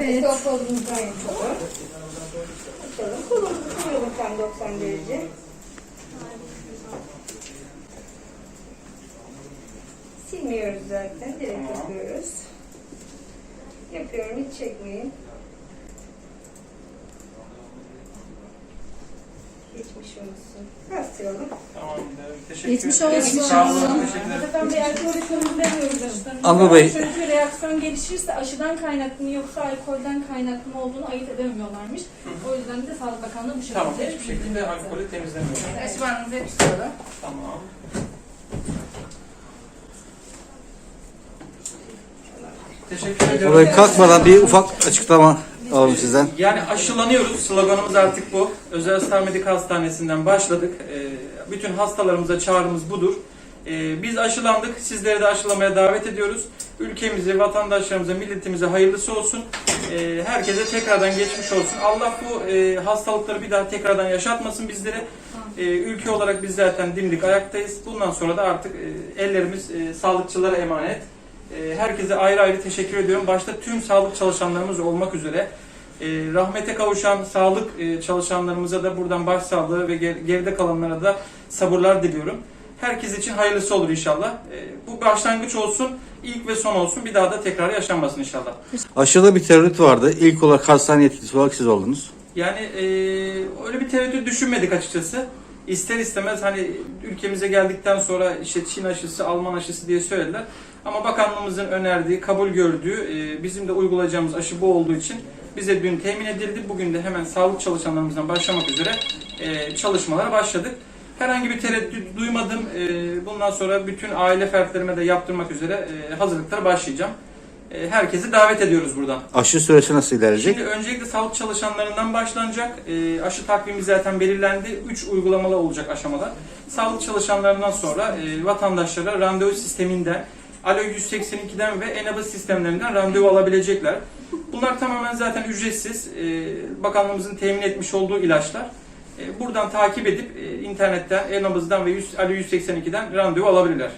Evet. Kolumuzdan yapalım. Açalım. Kolumuzu koyalım tam 90 derece. Silmiyoruz zaten. Direkt yapıyoruz. Yapıyorum. Hiç çekmeyin. Geçmiş olsun. Rastlayalım. Tamamdır. Teşekkür Geçmiş olsun. Sağ olun. Teşekkür ederim. Zaten bir alkol aşıdan. Anıl Bey. Reaksiyon gelişirse aşıdan kaynaklı mı yoksa alkolden kaynaklı mı olduğunu ayırt edemiyorlarmış. O yüzden de Sağlık Bakanlığı bu şekilde. Tamam. Hiçbir şekilde alkolü temizlemiyorum. Aşı bandınızı yapıştıralım. Tamam. Teşekkür ediyorum. Oraya kalkmadan bir ufak açıklama alalım sizden. Yani aşılanıyoruz. Sloganımız artık bu. Özel Star Medik Hastanesi'nden başladık. Ee, bütün hastalarımıza çağrımız budur. Ee, biz aşılandık. Sizleri de aşılamaya davet ediyoruz. Ülkemize, vatandaşlarımıza, milletimize hayırlısı olsun. Ee, herkese tekrardan geçmiş olsun. Allah bu e, hastalıkları bir daha tekrardan yaşatmasın bizlere. Ee, ülke olarak biz zaten dimdik ayaktayız. Bundan sonra da artık e, ellerimiz e, sağlıkçılara emanet. Herkese ayrı ayrı teşekkür ediyorum. Başta tüm sağlık çalışanlarımız olmak üzere. Rahmete kavuşan sağlık e, çalışanlarımıza da buradan başsağlığı ve ger- geride kalanlara da sabırlar diliyorum. Herkes için hayırlısı olur inşallah. E, bu başlangıç olsun, ilk ve son olsun. Bir daha da tekrar yaşanmasın inşallah. Aşıda bir tereddüt vardı. İlk olarak hastane yetkilisi olarak siz oldunuz. Yani e, öyle bir tereddüt düşünmedik açıkçası. İster istemez hani ülkemize geldikten sonra işte Çin aşısı, Alman aşısı diye söylediler. Ama bakanlığımızın önerdiği, kabul gördüğü, e, bizim de uygulayacağımız aşı bu olduğu için bize dün temin edildi. Bugün de hemen sağlık çalışanlarımızdan başlamak üzere e, çalışmalara başladık. Herhangi bir tereddüt duymadım. E, bundan sonra bütün aile fertlerime de yaptırmak üzere e, hazırlıklara başlayacağım. E, herkesi davet ediyoruz buradan. Aşı süresi nasıl ilerleyecek? Şimdi öncelikle sağlık çalışanlarından başlanacak. E, aşı takvimi zaten belirlendi. 3 uygulamalı olacak aşamalar. Sağlık çalışanlarından sonra e, vatandaşlara randevu sisteminden, Alo 182'den ve Enabı sistemlerinden randevu alabilecekler. Bunlar tamamen zaten ücretsiz. E, bakanlığımızın temin etmiş olduğu ilaçlar. E, buradan takip edip e, internetten, Enabız'dan ve 100, Alo 182'den randevu alabilirler.